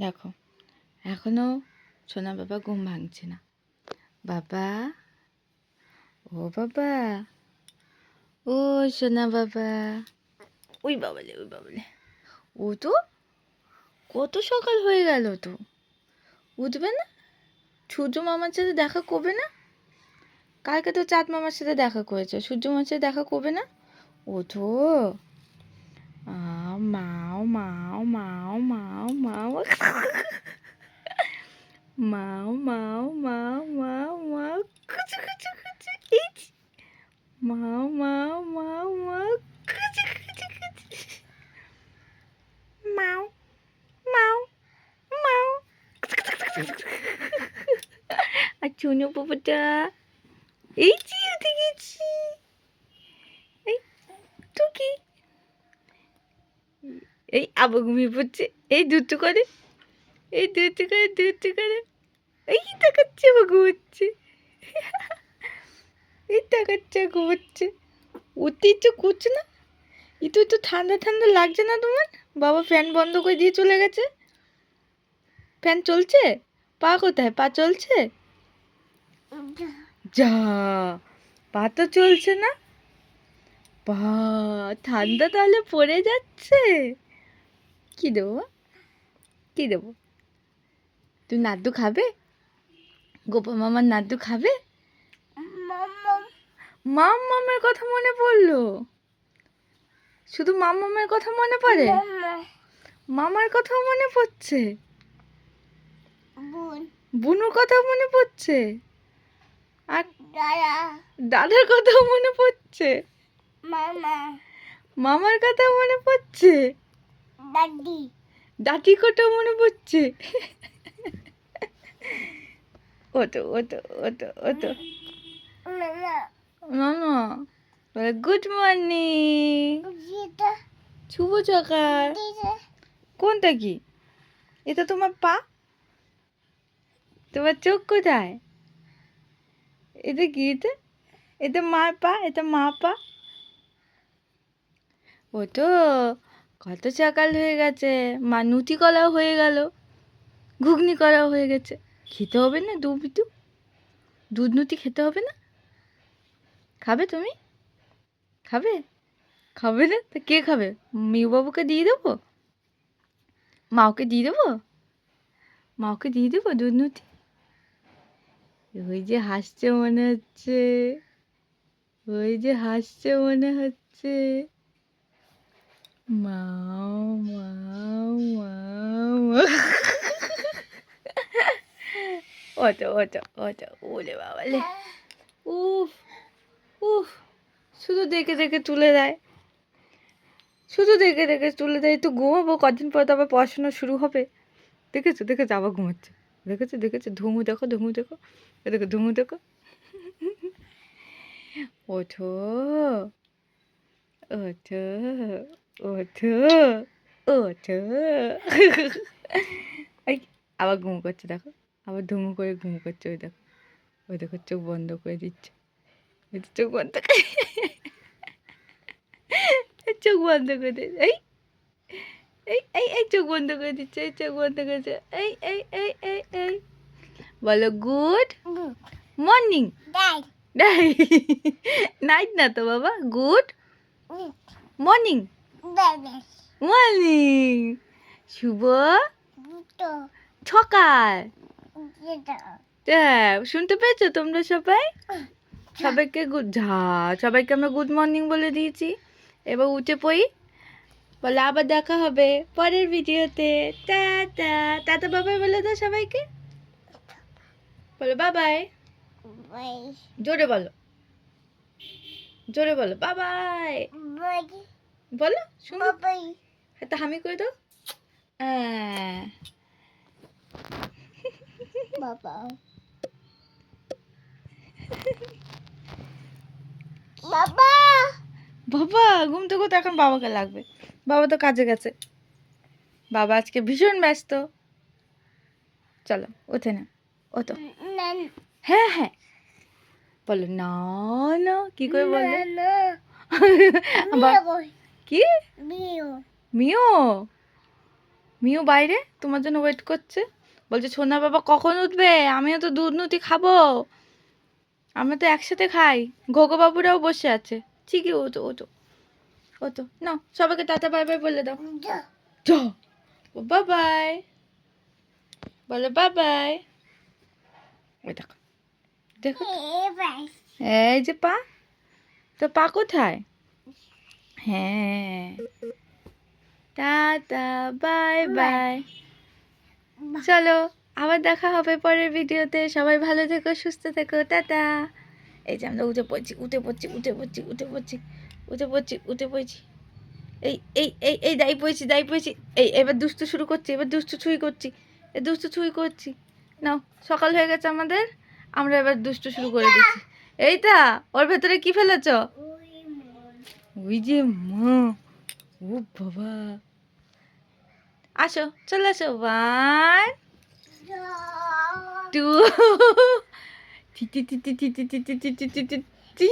দেখো এখনও সোনা বাবা ঘুম ভাঙছে না। বাবা, ও বাবা, ও সোনা বাবা। ওই বাবালে ওই বাবালে ও তো কত সকাল হয়ে গেল তো। উঠবে না? সূর্য মামার সাথে দেখা করবে না? কালকে তো চাঁদ মামার সাথে দেখা করেছে। সূর্য মামার সাথে দেখা করবে না? ওঠো 啊，毛毛毛毛毛，毛毛毛毛毛,毛，咕叽咕叽咕叽，哎，毛毛毛毛，咕叽咕叽咕叽，毛毛毛，咕叽咕叽咕叽，啊，求求宝宝的，哎。এই আবার ঘুমিয়ে পড়ছে। এই দুটো করে। এই দুটো করে দুটো করে। এই তাকাচ্ছে আবার ঘুমোচ্ছে। এই তাকাচ্ছে ঘুমোচ্ছে। উঠতে ইচ্ছে করছে না। একটু একটু ঠান্ডা ঠান্ডা লাগছে না তোমার? বাবা ফ্যান বন্ধ করে দিয়ে চলে গেছে। ফ্যান চলছে? পা কোথায়? পা চলছে? যা, পা তো চলছে না। বা ঠান্ডা তাহলে পড়ে যাচ্ছে। কি দেবো কি দেবো তুই নাদ্দু খাবে? গোপাল মামার নাদ্দু খাবে? মাম মামের কথা মনে পড়ল? শুধু মাম মামের কথা মনে পড়ে? মামার কথা মনে পড়ছে? বুনুর কথা মনে পড়ছে? আর দাদার কথা মনে পড়ছে? মামার কথা মনে পড়ছে? দাদির কথা মনে পড়ছে? ওতো ওতো ওতো ওতো না না গুড মর্নিং শুভ সকাল। কোনটা কি? এটা তোমার পা? তোমার চোখ কোথায়? এটা কি এটা? এটা মার পা? এটা মা পা? ও তো কত সকাল হয়ে গেছে, মা নুটি কলাও হয়ে গেল, ঘুগনি করাও হয়ে গেছে। খেতে হবে না দু বিটু দুধ নুটি খেতে হবে না? খাবে তুমি? খাবে? খাবে না? তা কে খাবে? মিউ বাবুকে দিয়ে দেবো? মাওকে দিয়ে দেবো? মাওকে দিয়ে দেবো দুধ নুতি ওই যে হাসছে মনে হচ্ছে, ওই যে হাসছে মনে হচ্ছে। মাও মাও মাও ওটা ওটা ওটা ওলে বাবালে উফ উফ শুধু দেখে দেখে তুলে দেয়। শুধু দেখে দেখে তুলে দেয়। একটু ঘুমাবো, কদিন পর তো পড়াশোনা শুরু হবে। দেখেছ দেখেছ, আবার ঘুমাচ্ছে। দেখেছ দেখেছ? ধুমু দেখো ধুমু দেখো। দেখো, ধুমু দেখো। ওঠো ওঠো। ওঠো ওঠো এই আবার ঘুমু করছে দেখো আবার ধুমু করে ঘুমু করছে ওই দেখো ওই দেখো চোখ বন্ধ করে দিচ্ছে ওই তো চোখ বন্ধ করে চোখ বন্ধ করে দিচ্ছে এই এই এই এই চোখ বন্ধ করে দিচ্ছে এই চোখ বন্ধ করেছে এই এই এই এই এই বলো গুড মর্নিং নাইট না তো বাবা গুড মর্নিং মর্নিং শুভ সকাল। হ্যাঁ শুনতে পেয়েছ তোমরা সবাই? সবাইকে গুড ঝা সবাইকে আমরা গুড মর্নিং বলে দিয়েছি। এবার উঠে পড়ি। বলে আবার দেখা হবে পরের ভিডিওতে টাটা টাটা বাবাই বলে দাও সবাইকে। বলো বাবাই জোরে বলো। জোরে বলো বাবাই বলো শুনো হাতে হামি করে দাও? আহ, বাবা। বাবা। বাবা ঘুম থেকে তো এখন বাবাকে লাগবে। বাবা তো কাজে গেছে। বাবা আজকে ভীষণ ব্যস্ত। চলো ওঠে না। ও তো হ্যাঁ হ্যাঁ। বলো না না কি করে বললে? বা- কি? মিও। মিও? মিও বাইরে? তোমার জন্য ওয়েট করছে। বলছে সোনা বাবা কখন উঠবে? আমিও তো দুধ নুতি খাব। আমরা তো একসাথে খাই। ঘোগো বাবুরাও বসে আছে। ঠিকই ও তো ও তো ও তো না সবাইকে টাটা বাই বাই বলে দাও। বাই বাই বলো বাই বাই ওই দেখো। দেখো এই যে পা। তো পা কোথায়? হ্যাঁ। Tata bye bye. চলো আবার দেখা হবে পরের ভিডিওতে। সবাই ভালো থেকো সুস্থ থেকো। টাটা। এই যে আমরা উঠে পড়ছি উঠে পড়ছি উঠে পড়ছি উঠে পড়ছি উঠে পড়ছি উঠে পড়ছি। এই এই এই এই দায়ী পড়ছি দাই পড়ছি। এই এবার দুষ্টু শুরু করছি এবার দুষ্টু ছুঁই করছি এই দুষ্টু ছুঁই করছি। নাও সকাল হয়ে গেছে আমাদের আমরা এবার দুষ্টু শুরু করে দিচ্ছি। এইটা ওর ভেতরে কি ফেলেছ? ওই যে মা ও বাবা আসো চলে আসো ওয়ান টু টি টি টি টি টি টি টি টি টি টি টি